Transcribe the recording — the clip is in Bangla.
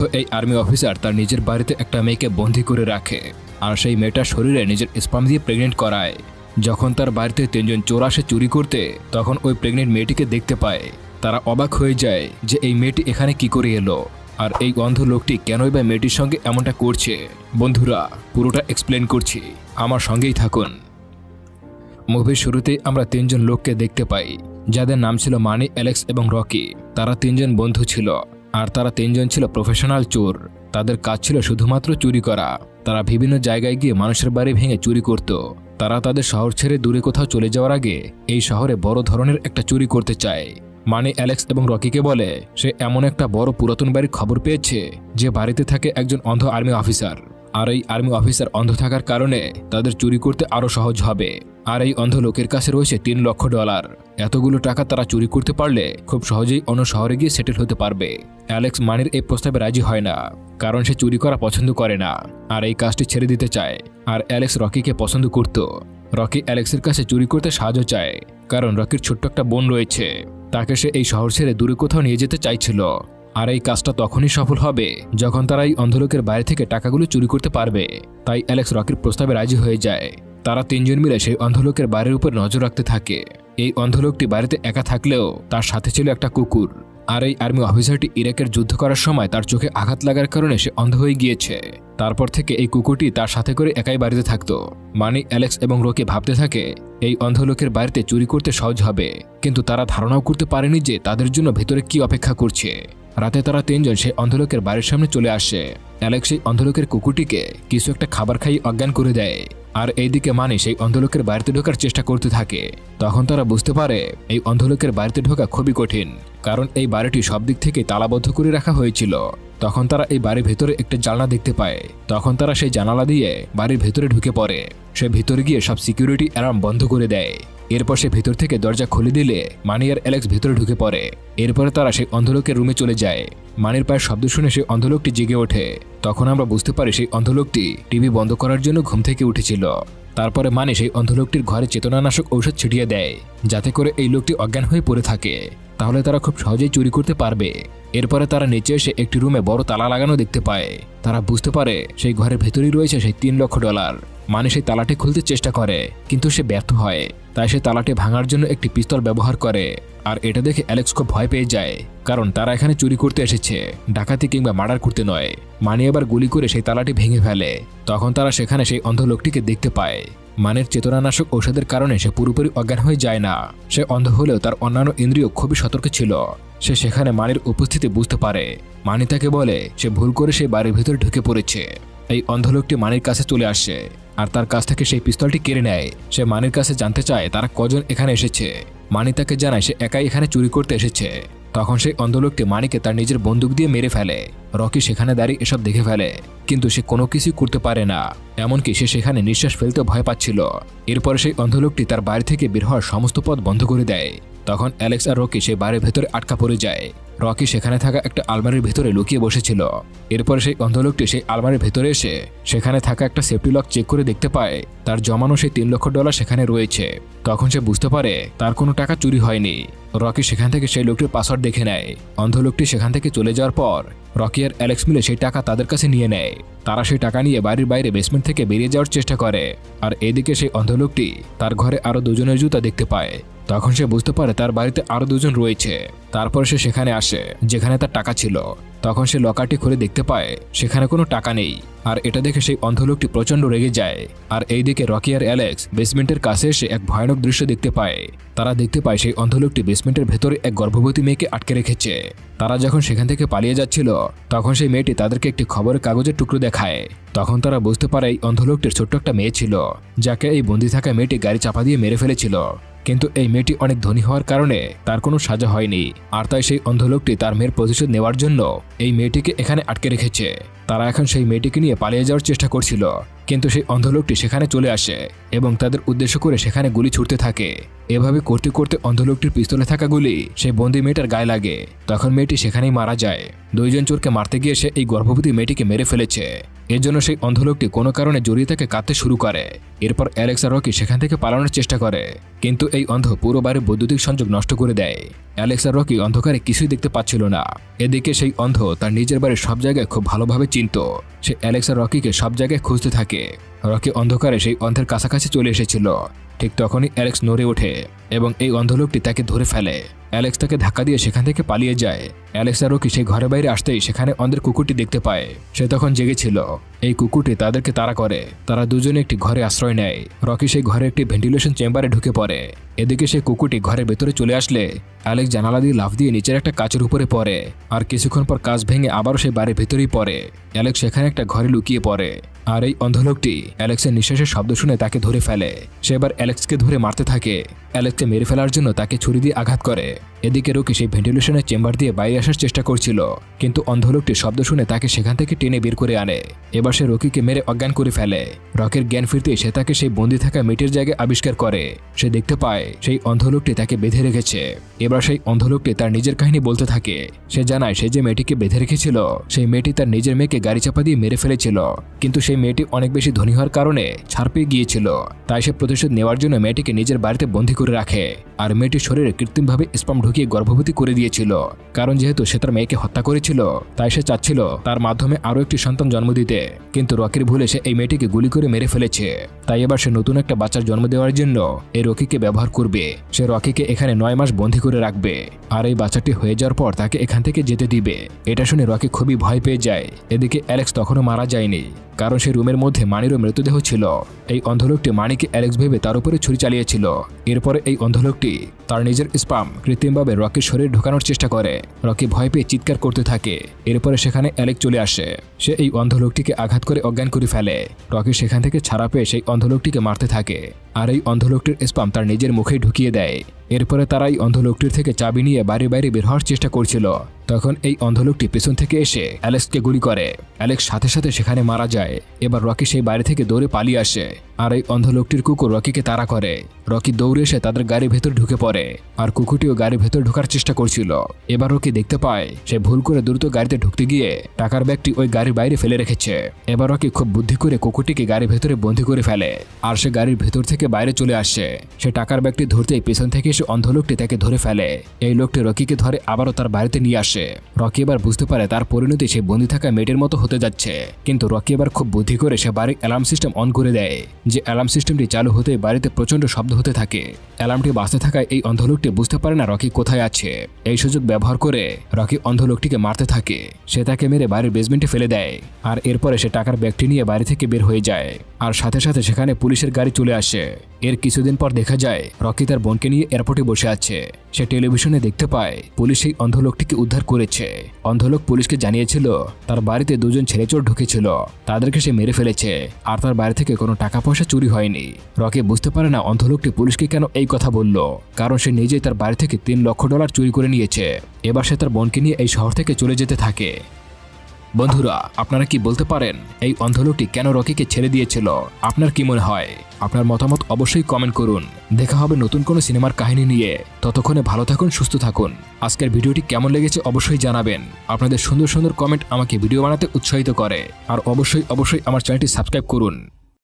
তো এই আর্মি অফিসার তার নিজের বাড়িতে একটা মেয়েকে বন্দি করে রাখে আর সেই মেয়েটার শরীরে নিজের স্পাম দিয়ে প্রেগনেন্ট করায়। যখন তার বাড়িতে তিনজন চোর আসে চুরি করতে, তখন ওই প্রেগনেন্ট মেয়েটিকে দেখতে পায়। তারা অবাক হয়ে যায় যে এই মেয়েটি এখানে কি করে এলো আর এই অন্ধ লোকটি কেনই বা মেয়েটির সঙ্গে এমনটা করছে। বন্ধুরা, পুরোটা এক্সপ্লেন করছি। আমার সঙ্গেই থাকুন। মুভির শুরুতে আমরা তিনজন লোককে দেখতে পাই, যাদের নাম ছিল মানি, অ্যালেক্স এবং রকি। তারা তিনজন বন্ধু ছিল। আর তারা তিনজন ছিল প্রফেশনাল চোর। তাদের কাজ ছিল শুধুমাত্র চুরি করা। তারা বিভিন্ন জায়গায় গিয়ে মানুষের বাড়ি ভেঙে চুরি করত। তারা তাদের শহর ছেড়ে দূরে কোথাও চলে যাওয়ার আগে এই শহরে বড় ধরনের একটা চুরি করতে চায়। মানে অ্যালেক্স এবং রকিকে বলে, সে এমন একটা বড় পুরাতন বাড়ির খবর পেয়েছে, যে বাড়িতে থাকে একজন অন্ধ আর্মি অফিসার। আর এই আর্মি অফিসার অন্ধ থাকার কারণে তাদের চুরি করতে আরও সহজ হবে। আর এই অন্ধ লোকের কাছে রয়েছে তিন লক্ষ ডলার। এতগুলো টাকা তারা চুরি করতে পারলে খুব সহজেই অন্য শহরে গিয়ে সেটেল হতে পারবে। অ্যালেক্স মানির এই প্রস্তাবে রাজি হয় না, কারণ সে চুরি করা পছন্দ করে না, আর এই কাজটি ছেড়ে দিতে চায়। আর অ্যালেক্স রকিকে পছন্দ করত। রকি অ্যালেক্সের কাছে চুরি করতে সাহায্য চায়, কারণ রকির ছোট্ট একটা বোন রয়েছে। তাকে সে এই শহর ছেড়ে দূরে কোথাও নিয়ে যেতে চাইছিল। আর এই কাজটা তখনই সফল হবে যখন তারা এই অন্ধলোকের বাইরে থেকে টাকাগুলো চুরি করতে পারবে। তাই অ্যালেক্স রকির প্রস্তাবে রাজি হয়ে যায়। তারা তিনজন মিলে সেই অন্ধলোকের বাড়ির উপর নজর রাখতে থাকে। এই অন্ধলোকটি বাড়িতে একা থাকলেও তার সাথে ছিল একটা কুকুর। আর এই আর্মি অফিসারটি ইরাকের যুদ্ধ করার সময় তার চোখে আঘাত লাগার কারণে সে অন্ধ হয়ে গিয়েছে। তারপর থেকে এই কুকুরটি তার সাথে করে একাই বাড়িতে থাকতো। মানে অ্যালেক্স এবং রোকে ভাবতে থাকে, এই অন্ধ লোকের বাড়িতে চুরি করতে সহজ হবে। কিন্তু তারা ধারণাও করতে পারেনি যে তাদের জন্য ভেতরে কি অপেক্ষা করছে। রাতে তারা তিনজন সেই অন্ধলোকের বাড়ির সামনে চলে আসে। অ্যালেক্স সেই অন্ধলোকের কুকুরটিকে কিছু একটা খাবার খাইয়ে অজ্ঞান করে দেয়। আর এইদিকে মানে সেই অন্ধলোকের বাড়িতে ঢোকার চেষ্টা করতে থাকে। তখন তারা বুঝতে পারে এই অন্ধলোকের বাড়িতে ঢোকা খুবই কঠিন, কারণ এই বাড়িটি সব দিক থেকে তালাবদ্ধ করে রাখা হয়েছিল। তখন তারা এই বাড়ির ভেতরে একটা জানলা দেখতে পায়। তখন তারা সেই জানালা দিয়ে বাড়ির ভেতরে ঢুকে পড়ে। সে ভিতরে গিয়ে সব সিকিউরিটি অ্যালার্ম বন্ধ করে দেয়। এরপর সে ভেতর থেকে দরজা খুলে দিলে মানি আর অ্যালেক্স ভেতরে ঢুকে পড়ে। এরপরে তারা সেই অন্ধলোকের রুমে চলে যায়। মানির পায়ের শব্দ শুনে সেই অন্ধলোকটি জেগে ওঠে। তখন আমরা বুঝতে পারি সেই অন্ধলোকটি টিভি বন্ধ করার জন্য ঘুম থেকে উঠেছিল। তারপরে মানে সেই অন্ধলোকটির ঘরে চেতনানাশক ঔষধ ছিটিয়ে দেয়, যাতে করে এই লোকটি অজ্ঞান হয়ে পড়ে থাকে। তাহলে তারা খুব সহজেই চুরি করতে পারবে। এরপরে তারা নিচে এসে একটি রুমে বড় তালা লাগানো দেখতে পায়। তারা বুঝতে পারে সেই ঘরের ভেতরেই রয়েছে সেই তিন লক্ষ ডলার। মানে সেই তালাটি খুলতে চেষ্টা করে, কিন্তু সে ব্যর্থ হয়। তাই সে তালাটি ভাঙার জন্য একটি পিস্তল ব্যবহার করে। আর এটা দেখে অ্যালেক্স খুব ভয় পেয়ে যায়, কারণ তারা এখানে চুরি করতে এসেছে, ডাকাতি কিংবা মার্ডার করতে নয়। মানি এবার গুলি করে সেই তালাটি ভেঙে ফেলে। তখন তারা সেখানে সেই অন্ধ লোকটিকে দেখতে পায়। মানের চেতনানাশক ঔষধের কারণে সে পুরোপুরি অজ্ঞান হয়ে যায় না। সে অন্ধ হলেও তার অন্যান্য ইন্দ্রিয় খুবই সতর্ক ছিল। সে সেখানে মানের উপস্থিতি বুঝতে পারে। মানি তাকে বলে, সে ভুল করে সেই বাড়ির ভিতরে ঢুকে পড়েছে। এই অন্ধলোকটি মানির কাছে চলে আসে। আর তার কাছ থেকে সেই পিস্তলটি কেড়ে নেয়। সে মানির কাছে জানতে চায় তারা কজন এখানে এসেছে। মানি তাকে জানায় সে একাই এখানে চুরি করতে এসেছে। তখন সেই অন্ধলোকটি মানিকে তার নিজের বন্দুক দিয়ে মেরে ফেলে। রকি সেখানে দাঁড়িয়ে এসব দেখে ফেলে। কিন্তু সে কোনো কিছুই করতে পারে না। এমনকি সে সেখানে নিঃশ্বাস ফেলতে ভয় পাচ্ছিল। এরপরে সেই অন্ধলোকটি তার বাড়ি থেকে বের হওয়ার সমস্ত পথ বন্ধ করে দেয়। তখন অ্যালেক্স আর রকি সেই বাড়ির ভেতরে আটকা পড়ে যায়। রকি সেখানে থাকা একটা আলমারির ভেতরে লুকিয়ে বসেছিল। এরপরে সেই অন্ধলোকটি সেই আলমারির ভেতরে এসে সেখানে থাকা একটা সেফটি লক চেক করে দেখতে পায়, তার জমানো সেই তিন লক্ষ ডলার সেখানে রয়েছে। তখন সে বুঝতে পারে, তার কোনো টাকা চুরি হয়নি। রকি সেখান থেকে সেই লোকটির পাসওয়ার্ড দেখে নেয়। অন্ধ লোকটি সেখান থেকে চলে যাওয়ার পর রকি আর অ্যালেক্স মিলে সেই টাকা তাদের কাছে নিয়ে নেয়। তারা সেই টাকা নিয়ে বাড়ির বাইরে বেসমেন্ট থেকে বেরিয়ে যাওয়ার চেষ্টা করে। আর এদিকে সেই অন্ধ লোকটি তার ঘরে আরও দুজনের জুতা দেখতে পায়। তখন সে বুঝতে পারে তার বাড়িতে আরও দুজন রয়েছে। তারপর সে সেখানে আসে, যেখানে তার টাকা ছিল। তখন সে লকারটি খুলে দেখতে পায়, সেখানে কোনো টাকা নেই। আর এটা দেখে সেই অন্ধ লোকটি প্রচণ্ড রেগে যায়। আর এইদিকে রকি আর অ্যালেক্স বেসমেন্টের কাছে এসে এক ভয়ানক দৃশ্য দেখতে পায়। তারা দেখতে পায় সেই অন্ধ লোকটি বেসমেন্টের ভেতরে এক গর্ভবতী মেয়েকে আটকে রেখেছে। তারা যখন সেখান থেকে পালিয়ে যাচ্ছিল, তখন সেই মেয়েটি তাদেরকে একটি খবরের কাগজের টুকরো দেখায়। তখন তারা বুঝতে পারে এই অন্ধ লোকটির ছোট্ট একটা মেয়ে ছিল, যাকে এই বন্দি থাকা মেয়েটি গাড়ি চাপা দিয়ে মেরে ফেলেছিল। কিন্তু এই মেয়েটি অনেক ধনী হওয়ার কারণে তার কোনো সাজা হয়নি। আর তাই সেই অন্ধলোকটি তার মেয়ের প্রতিশোধ নেওয়ার জন্য এই মেয়েটিকে এখানে আটকে রেখেছে। তারা এখন সেই মেয়েটিকে নিয়ে পালিয়ে যাওয়ার চেষ্টা করছিল। কিন্তু সেই অন্ধ লোকটি সেখানে চলে আসে এবং তাদের উদ্দেশ্য করে সেখানে গুলি ছুটতে থাকে। এভাবে করতে করতে অন্ধ লোকটির পিস্তলে থাকা গুলি সেই বন্দি মেয়েটার গায়ে লাগে। তখন মেয়েটি সেখানেই মারা যায়। দুইজন চোরকে মারতে গিয়ে সে এই গর্ভবতী মেয়েটিকে মেরে ফেলেছে। এর জন্য সেই অন্ধ লোকটি কোনো কারণে জড়িয়ে তাকে কাঁদতে শুরু করে। এরপর অ্যালেক্স রকি সেখান থেকে পালানোর চেষ্টা করে। কিন্তু এই অন্ধ পুরো বৈদ্যুতিক সংযোগ নষ্ট করে দেয়। অ্যালেক্স রকি অন্ধকারে কিছুই দেখতে পাচ্ছিল না। এদিকে সেই অন্ধ তার নিজের বাড়ির সব জায়গায় খুব ভালোভাবে চিনত। সে অ্যালেক্স রকিকে সব জায়গায় খুঁজতে থাকে। রকি অন্ধকারে সেই অন্ধের কাছাকাছি চলে এসেছিল। ঠিক তখনই অ্যালেক্স নড়ে ওঠে এবং এই অন্ধ লোকটি তাকে ধরে ফেলে। অ্যালেক্স তাকে ধাক্কা দিয়ে সেখান থেকে পালিয়ে যায়। অ্যালেক্স আর রকি সেই ঘরে বাইরে আসতেই সেখানে অন্ধের কুকুরটি দেখতে পায়। সে তখন জেগেছিল। এই কুকুরটি তাদেরকে তাড়া করে। তারা দুজনে একটি ঘরে আশ্রয় নেয়। রকি সেই ঘরে একটি ভেন্টিলেশন চেম্বারে ঢুকে পড়ে। এদিকে সেই কুকুরটি ঘরের ভেতরে চলে আসলে। অ্যালেক্স জানালা দিয়ে লাফ দিয়ে নিচের একটা কাচের উপরে পড়ে। আর কিছুক্ষণ পর কাজ ভেঙে আবারও সেই বাড়ির ভেতরেই পড়ে। অ্যালেক্স সেখানে একটা ঘরে লুকিয়ে পড়ে। আর এই অন্ধলোকটি অ্যালেক্সের নিঃশ্বাসের শব্দ শুনে তাকে ধরে ফেলে। সে এবার অ্যালেক্সকে ধরে মারতে থাকে। অ্যালেক্সকে মেরে ফেলার জন্য তাকে ছুরি দিয়ে আঘাত করে। এদিকে রকি সেই ভেন্টিলেশনের চেম্বার দিয়ে বাইরে আসার চেষ্টা করছিল, কিন্তু অন্ধলোকটি শব্দ শুনে তাকে সেখান থেকে টেনে বের করে আনে। এবার সে রকিকে মেরে অজ্ঞান করে ফেলে। রকের জ্ঞান ফিরতে সে তাকে সেই বন্দি থাকা মেয়েটির জায়গায় আবিষ্কার করে। সে দেখতে পায়, সেই অন্ধলোকটি তাকে বেঁধে রেখেছে। এবার সেই অন্ধলোকটি তার নিজের কাহিনী বলতে থাকে। সে জানায়, সে যে মেয়েটিকে বেঁধে রেখেছিল, সেই মেয়েটি তার নিজের মেয়েকে গাড়ি চাপা দিয়ে মেরে ফেলেছিল। কিন্তু সেই মেয়েটি অনেক বেশি ধনী হওয়ার কারণে ছাড় পেয়ে গিয়েছিল। তাই সে প্রতিশোধ নেওয়ার জন্য মেয়েটিকে নিজের বাড়িতে বন্দী করে রাখে। আর মেয়েটির শরীরে কৃত্রিমভাবে স্পাম ঢুকিয়ে গর্ভবতী করে দিয়েছিল। কারণ যেহেতু সে তার মেয়েকে হত্যা করেছিল, তাই সে চাচ্ছিল তার মাধ্যমে আরও একটি সন্তান জন্ম দিতে। কিন্তু রকির ভুলে সে এই মেয়েটিকে গুলি করে মেরে ফেলেছে। তাই এবার সে নতুন একটা বাচ্চার জন্ম দেওয়ার জন্য এই রকিকে ব্যবহার করবে। সে রকিকে এখানে নয় মাস বন্দী করে রাখবে। আর এই বাচ্চাটি হয়ে যাওয়ার পর তাকে এখান থেকে যেতে দিবে। এটা শুনে রকি খুবই ভয় পেয়ে যায়। এদিকে অ্যালেক্স তখনও মারা যায়নি। কারণ সেই রুমের মধ্যে মানিরও মৃতদেহ ছিল। এই অন্ধলোকটি মানিকে অ্যালেক্স ভেবে তার উপরে ছুরি চালিয়েছিল। এরপরে এই অন্ধলোকটি তার নিজের স্পাম কৃত্রিমভাবে রকির শরীর ঢোকানোর চেষ্টা করে। রকি ভয় পেয়ে চিৎকার করতে থাকে। এরপরে সেখানে অ্যালেক চলে আসে। সে এই অন্ধলোকটিকে আঘাত করে অজ্ঞান করে ফেলে। রকি সেখান থেকে ছাড়া পেয়ে সেই অন্ধলোকটিকে মারতে থাকে। আর এই অন্ধলোকটির স্পাম তার নিজের মুখেই ঢুকিয়ে দেয়। এরপরে তারা এই অন্ধলোকটির থেকে চাবি নিয়ে বাড়ি বাইরে বের হওয়ার চেষ্টা করছিল। তখন এই অন্ধলোকটি পেছন থেকে এসে অ্যালেক্সকে গুলি করে। অ্যালেক্স সাথে সাথে সেখানে মারা যায়। এবার রকি সেই বাড়ি থেকে দৌড়ে পালিয়ে আসে আর এই অন্ধলোকটির কুকুর রকিকে তাড়া করে। রকি দৌড়ে এসে তাদের গাড়ির ভেতর ঢুকে পড়ে আর কুকুরটিও গাড়ির ভেতর ঢোকার চেষ্টা করছিল। এবার রকি দেখতে পায়, সে ভুল করে দ্রুত গাড়িতে ঢুকতে গিয়ে টাকার ব্যাগটি ওই গাড়ির বাইরে ফেলে রেখেছে। এবার রকি খুব বুদ্ধি করে কুকুরটিকে গাড়ির ভেতরে বন্দি করে ফেলে আর সে গাড়ির ভেতর থেকে বাইরে চলে আসে। সে টাকার ব্যাগটি ধরতেই পেছন থেকে এসে অন্ধ লোকটি তাকে ধরে ফেলে। এই লোকটি রকিকে ধরে আবারও তার বাড়িতে নিয়ে আসে। রকি এবার বুঝতে পারে তার পরিণতি সে বন্দি থাকা মেয়েটির মতো হতে যাচ্ছে। কিন্তু রকি এবার খুব বুদ্ধি করে সে বাড়ির অ্যালার্ম সিস্টেম অন করে দেয়, যে অ্যালার্ম সিস্টেমটি চালু হতে বাড়িতে প্রচণ্ড শব্দ হতে থাকে। অ্যালার্মটি বাঁচতে থাকায় এই অন্ধলোকটি বুঝতে পারে না রকি কোথায় আছে। এই সুযোগ ব্যবহার করে রকি অন্ধলোকটিকে মারতে থাকে। সে তাকে মেরে বাড়ির বেসমেন্টে ফেলে দেয়, আর এরপরে সে টাকার ব্যাগটি নিয়ে বাড়ি থেকে বের হয়ে যায়। আর সাথে সাথে সেখানে পুলিশের গাড়ি চলে আসে। এর কিছুদিন পর দেখা যায়, রকি তার বোনকে নিয়ে এয়ারপোর্টে বসে আছে। সে টেলিভিশনে দেখতে পায়, পুলিশ সেই অন্ধলোকটিকে উদ্ধার করেছে। অন্ধলোক পুলিশকে জানিয়েছিল, তার বাড়িতে দুজন ছেলে চোর ঢুকেছিল। তাদেরকে সে মেরে ফেলেছে, আর তার বাড়ি থেকে কোনো টাকা পয়সা চুরি হয়নি। রকি বুঝতে পারে না অন্ধলোকটি পুলিশকে কেন এই কথা বলল, কারণ সে নিজেই তার বাড়ি থেকে তিন লক্ষ ডলার চুরি করে নিয়েছে। এবার সে তার বোনকে নিয়ে এই শহর থেকে চলে যেতে থাকে। বন্ধুরা, আপনারা কি বলতে পারেন, এই অন্ধলোকটি কেন রকিকে ছেড়ে দিয়েছিল? আপনার কি মনে হয়? আপনার মতামত অবশ্যই কমেন্ট করুন। দেখা হবে নতুন কোনো সিনেমার কাহিনী নিয়ে। ততক্ষণে ভালো থাকুন, সুস্থ থাকুন। আজকের ভিডিওটি কেমন লেগেছে অবশ্যই জানাবেন। আপনাদের সুন্দর সুন্দর কমেন্ট আমাকে ভিডিও বানাতে উৎসাহিত করে। আর অবশ্যই অবশ্যই আমার চ্যানেলটি সাবস্ক্রাইব করুন।